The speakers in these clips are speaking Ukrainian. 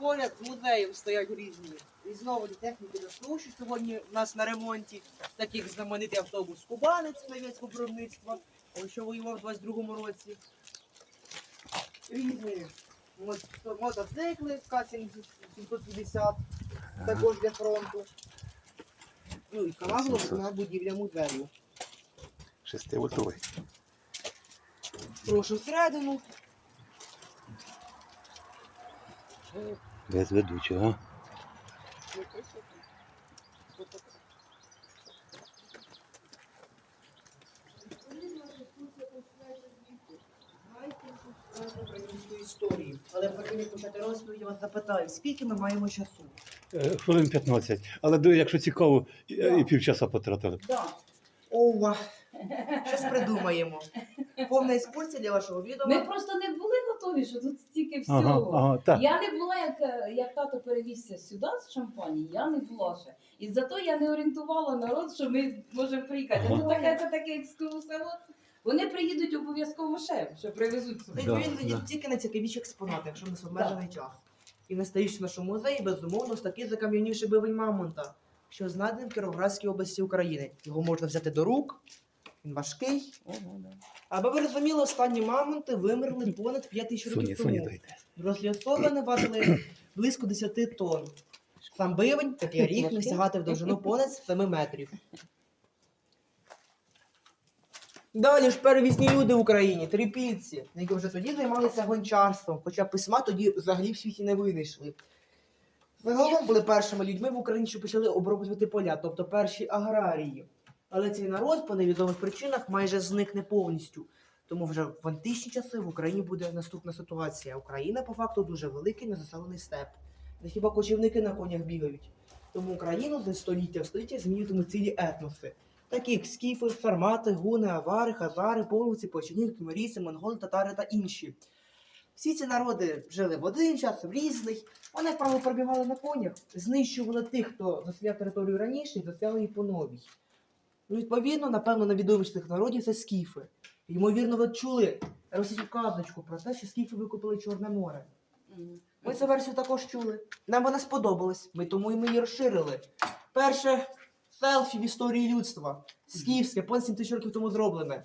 поряд з музеєм стоять різні різновиді техніки ДСУ, що сьогодні в нас на ремонті, так як знаменитий автобус Кубанець совєтського виробництва, що воював у 22-му році. Різні мо- мотоцикли К-750, також для фронту. Ну і сама головна будівля музею. Шестивольтовий. Прошу всередину. Без ведучого. української історії. Але перед тим, як почати розповідь, я вас запитаю, скільки ми маємо часу? Е, Хвилин 15. Але якщо цікаво, і- і півчаса потратили. Да. Ова. Щось придумаємо. Повна екскурсія для вашого Ми просто не були готові, що тут стільки всього. Ага, ага, так. Я не була, як, е, як тато перевізся сюди з шампані, я не була ще. І зато я не орієнтувала народ, що ми можемо приїхати. Ага. Це таке, це таке екскурсія. Вони приїдуть обов'язково ще, що привезуть сюди. Да, Відповідно, да. да, тільки найцікавіші експонати, якщо у нас обмежений час. І в нашому музеї, безумовно, ось такий закам'янівший бивень мамонта, що знайдений в Кіровоградській області України. Його можна взяти до рук, він важкий. Ого, да. Аби ви розуміли, останні мамонти вимерли понад 5 тисяч років тому. Дорослі важили близько 10 тонн. Сам бивень, такий ріг, не сягати в довжину понад 7 метрів. Далі ж первісні люди в Україні, трипільці, які вже тоді займалися гончарством, хоча письма тоді взагалі в світі не винайшли. Загалом були першими людьми в Україні, що почали оброблювати поля, тобто перші аграрії. Але цей народ по невідомих причинах майже зникне повністю. Тому вже в античні часи в Україні буде наступна ситуація. Україна по факту дуже великий незаселений степ, де хіба кочівники на конях бігають. Тому Україну за століття в століття змінюватимуть цілі етноси, такі як скіфи, сармати, гуни, авари, хазари, половці, почерніги, кімерійці, монголи, татари та інші. Всі ці народи жили в один час, в різний. Вони, як правило, пробігали на конях, знищували тих, хто засвяв територію раніше, і засвяли її по новій. Ну, відповідно, напевно, найвідоміші цих народів це скіфи. Ймовірно, ви чули російську казочку про те, що скіфи викупили Чорне море. Ми цю версію також чули. Нам вона сподобалась. Ми тому і ми її розширили. Перше селфі в історії людства. Скіфське, понад 7 тисяч років тому зроблене.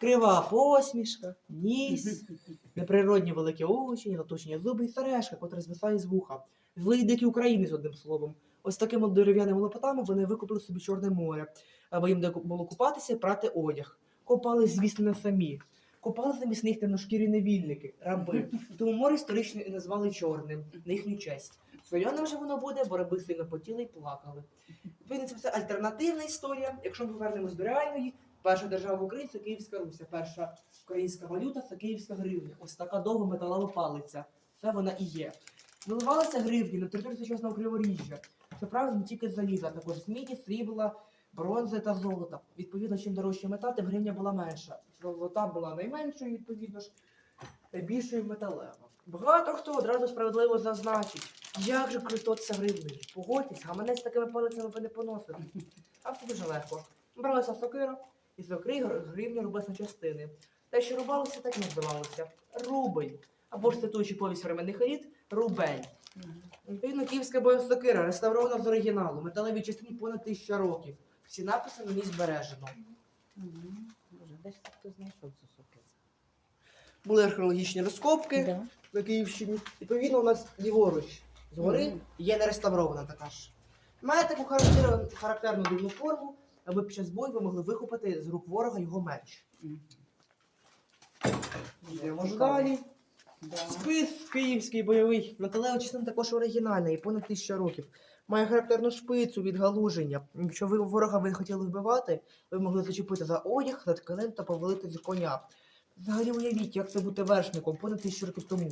Крива посмішка, ніс, неприродні великі очі, заточені зуби і сережка, котра звисає з вуха. Злий дикі українець, одним словом. Ось такими дерев'яними лопатами вони викупили собі Чорне море, аби їм де було купатися і прати одяг. Копали, звісно, не самі. Копали замість них темношкірі невільники, раби. Тому море історично і назвали чорним на їхню честь. Соленим же воно буде, бо раби сильно потіли і плакали. Відповідно, це альтернативна історія. Якщо ми повернемось до реальної, перша держава в Україні це Київська Русь, а перша українська валюта це Київська гривня. Ось така довга металева палиця. Це вона і є. Виливалися гривні на території сучасного Криворіжжя. Це правда не тільки заліза, а також з міді, срібла, бронзи та золота. Відповідно, чим дорожча мета, тим гривня була менша. Золота була найменшою, відповідно ж, найбільшою металева. Багато хто одразу справедливо зазначить, як же користуватися гривнею. Погодьтесь, гаманець такими палицями ви не поносите. А все дуже легко. Бралася сокира, і з сокри гривня рубалася на частини. Те, що рубалося, так і називалося. Рубль. Або ж цитуючи повість временних еліт, рубель. Відповідно, київська боєсокира, реставрована з оригіналу, металеві частині понад тисяча років. Всі написи на ній збережено. Боже, десь хто знайшов цю сокиру. Були археологічні розкопки Да. на Київщині. Відповідно, у нас ліворуч згори Мгм. є нереставрована така ж. Має таку характер- характерну дивну форму, аби під час бою ви могли вихопити з рук ворога його меч. Мгм. Йдемо ж Цікаво. далі. Да. Спис київський бойовий. Металева частина також оригінальна і понад тисяча років. Має характерну шпицю від галуження. Якщо ви ворога ви хотіли вбивати, ви могли зачепити за одяг, за тканин та повалити з коня. Взагалі уявіть, як це бути вершником понад тисячу років тому.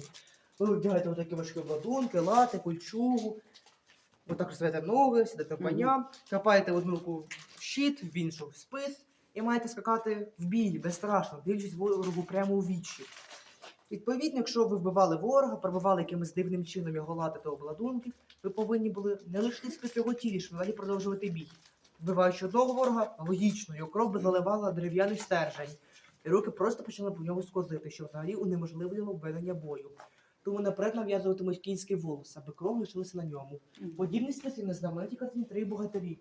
Ви вдягаєте такі важкі обладунки, лати, кольчугу. Отак розвиваєте ноги, сідете в коня, копаєте в одну руку щит, в іншу спис, і маєте скакати в бій, безстрашно, дивлячись ворогу прямо у вічі. Відповідно, якщо ви вбивали ворога, пробивали якимось дивним чином його лати та обладунки, ви повинні були не лише спис його тілі, щоб далі продовжувати бій. Вбиваючи одного ворога, логічно, його кров би заливала дерев'яний стержень, і руки просто почали по ньому скозити, що взагалі унеможливило введення бою. тому наперед нав'язуватимуть кінський волос, аби кров лишилася на ньому. Подібний список на знамениті картині три богатирі,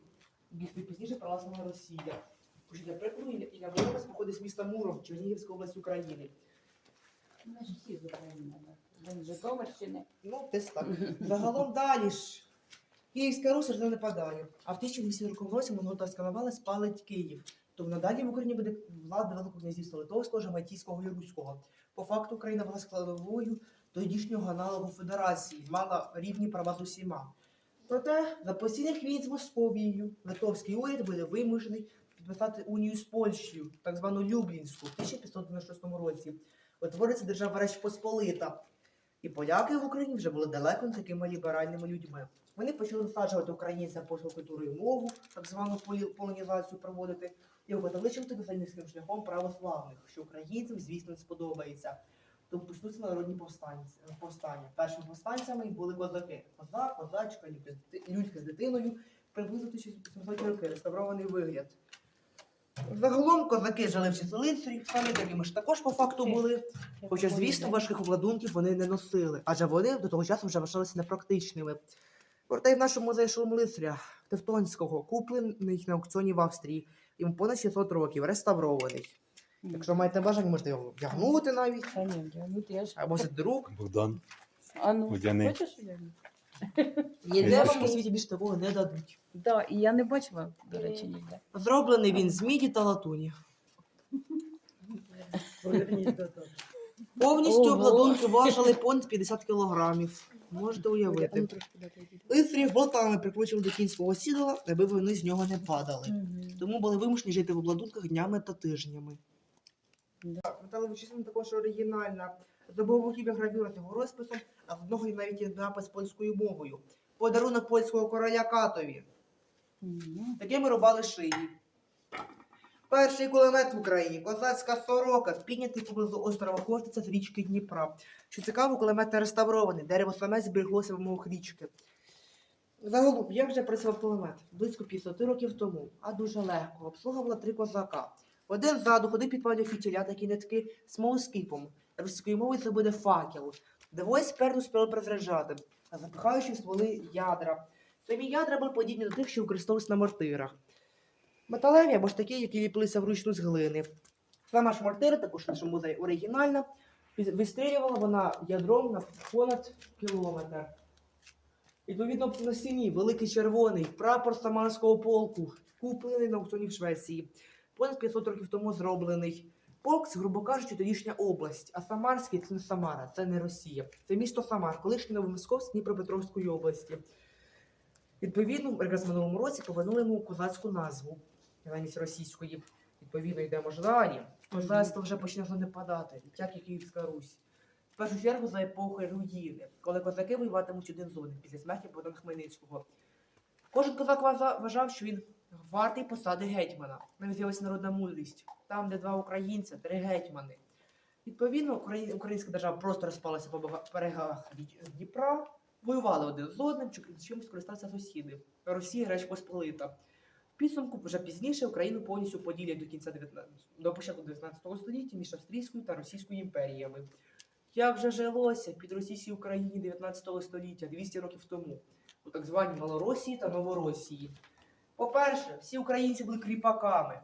яких пізніше пролазила Росія. Уже для прикладу Ілля Муромець походить з міста Муром, Чернігівської області України. Ми з України. Житомирщини. Ну, десь так. Загалом далі ж. Київська Русь не нападає. А в 1240 році монголо-татарська навала спалить Київ. Тому надалі в Україні буде влада Великого князівства Литовського, Жамайцівського і Руського. По факту Україна була складовою тодішнього аналогу федерації, мала рівні права з усіма. Проте за постійних війн з Московією литовський уряд буде вимушений підписати унію з Польщею, так звану Люблінську, в 1596 році. Утвориться держава Реч Посполита. І поляки в Україні вже були далеко не такими ліберальними людьми. Вони почали насаджувати українцям польську культуру і мову, так звану полонізацію проводити, і окатоличувати насильницьким шляхом православних, що українцям, звісно, не сподобається. Тому почнуться народні повстанці, повстання. Першими повстанцями були козаки. Козак, козачка, людька з дитиною, приблизно 1700 роки, реставрований вигляд. Загалом козаки жили в Числицарі, самі такими ж також по факту були. Хоча, звісно, важких обладунків вони не носили, адже вони до того часу вже вважалися непрактичними. Проте й в нашому музеї Шоломлицаря Тевтонського, куплений на аукціоні в Австрії, йому понад 600 років, реставрований. Якщо маєте бажання, можете його вдягнути навіть, Та ні, вдягнути я ж. або це друг. Богдан. А ну, хочеш вдягнути? Ніде вам Звісно. світі більше такого не дадуть. Да, і я не бачила, до речі, ніде. Зроблений він з міді та латуні. Повністю обладунки важили понад 50 кілограмів. Можете уявити. Лицарів болтами прикручували до кінського сідала, аби вони з нього не падали. Тому були вимушені жити в обладунках днями та тижнями. Металева частина також оригінальна. З обох боків гравюра з його розписом, а з одного навіть є напис польською мовою. Подарунок польського короля Катові. Мгм. Такими рубали шиї. Перший кулемет в Україні, козацька сорока, піднятий поблизу острова Хортиця з річки Дніпра. Що цікаво, кулемет не реставрований, дерево саме збереглося в мовах річки. Загалом, як вже працював кулемет? Близько 50 років тому, а дуже легко. Обслуговувала три козака. Один ззаду ходив підпалював фітіля, такі нитки смолоскипом. Російською мовою це буде факел. Двоє спереду спели розряджати, а запихаючи стволи ядра. Самі ядра були подібні до тих, що використовувалися на мортирах. Металеві або ж такі, які ліпилися вручну з глини. Сама ж мортира, також в нашому оригінальна, вистрілювала вона ядром на понад кілометр. Відповідно, на стіні великий червоний прапор Самарського полку, куплений на аукціоні в Швеції. Понад 500 років тому зроблений. Полк, грубо кажучи, тодішня область, а Самарський це не Самара, це не Росія. Це місто Самар, колишній Новомосковськ Дніпропетровської області. Відповідно, в минулому році повернули йому козацьку назву замість російської. Відповідно, йдемо ж далі. Козацтво вже почне занепадати, як і Київська Русь. В першу чергу за епохи руїни, коли козаки воюватимуть один з одним після смерті Богдана Хмельницького. Кожен козак вважав, що він вартий посади гетьмана. Навіть з'явилася народна мудрість. Там, де два українця, три гетьмани. Відповідно, українська держава просто розпалася по берегах Дніпра, воювали один з одним, чи чим скористався сусіди. Росія Реч Посполита. В підсумку вже пізніше Україну повністю поділять до кінця 19, до початку 19 століття між Австрійською та Російською імперіями. Як же жилося під Російській Україні 19 століття, 200 років тому, у так званій Малоросії та Новоросії? По-перше, всі українці були кріпаками.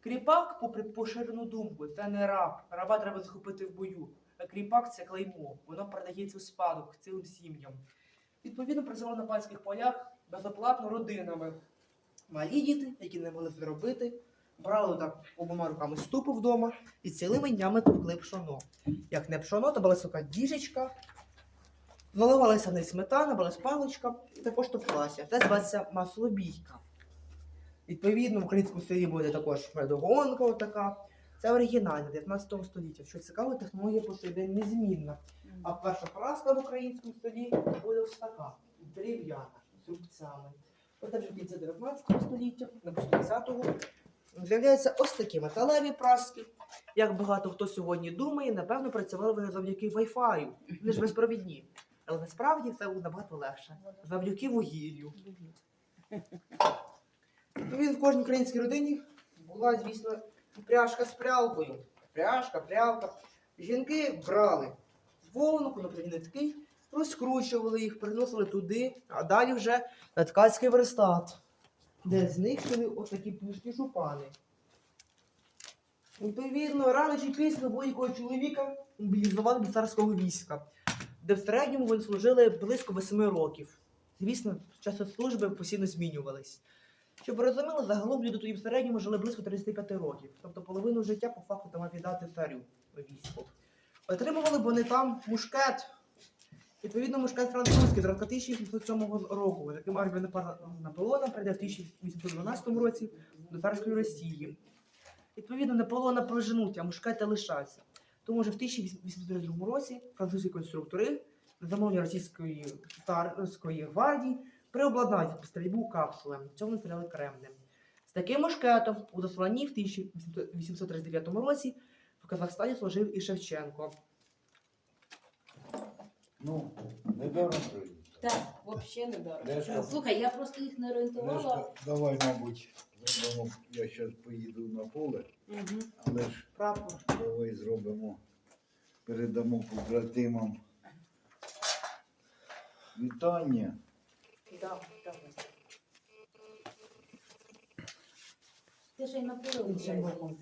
Кріпак, попри поширену думку, це не раб. Раба треба захопити в бою. А кріпак це клеймо. Воно передається у спадок цілим сім'ям. Відповідно, працював на панських полях безоплатно родинами. Малі діти, які не могли це робити, брали так обома руками ступу вдома і цілими днями товкли пшоно. Як не пшоно, то була сука діжечка, заливалася в неї сметана, була паличка і також товклася. Це зветься маслобійка. Відповідно, в українському селі буде також медогонка отака. Це оригінальне 19 століття. Що цікаво, технологія по сей день незмінна. А перша праска в українському селі буде ось така, дерев'яна, з рубцями. Проте вже в кінці 19 століття, на початку 20-го, з'являються ось такі металеві праски. Як багато хто сьогодні думає, напевно, працювали вони завдяки Wi-Fi, вони ж безпровідні. Але насправді це набагато легше. Завдяки вугіллю. Відповідно, в кожній українській родині була, звісно, пряжка з прялкою. Пряжка, прялка. Жінки брали вовну, конопляні розкручували їх, приносили туди, а далі вже на ткацький верстат, де знищили отакі пишні жупани. Відповідно, рано чи пізно будь-якого чоловіка мобілізували до царського війська, де в середньому вони служили близько восьми років. Звісно, часи служби постійно змінювались. Щоб ви розуміли, загалом люди тоді в середньому жили близько 35 років. Тобто половину життя по факту там віддати царю війську. Отримували б вони там мушкет. Відповідно, мушкет французький, зразка 1807 року, з яким армія Напа- Наполеона прийде в 1812 році до царської Росії. Відповідно, Наполеона проженуть, а мушкети лишаться. Тому вже в 1832 році французькі конструктори замовлення російської царської гвардії переобладнають стрільбу капсулами. Цьому стріляли кремнем. З таким мушкетом у засланні в 1839 році в Казахстані служив і Шевченко. Ну, не дорого. Так, взагалі не дорого. Слухай, я просто їх не орієнтувала. Давай, мабуть, зробимо. Я зараз поїду на поле, Угу. але ж Прапор. давай зробимо, передамо побратимам вітання. Да, да. Ти ще й на поле Іншим уїжджаєш. боком.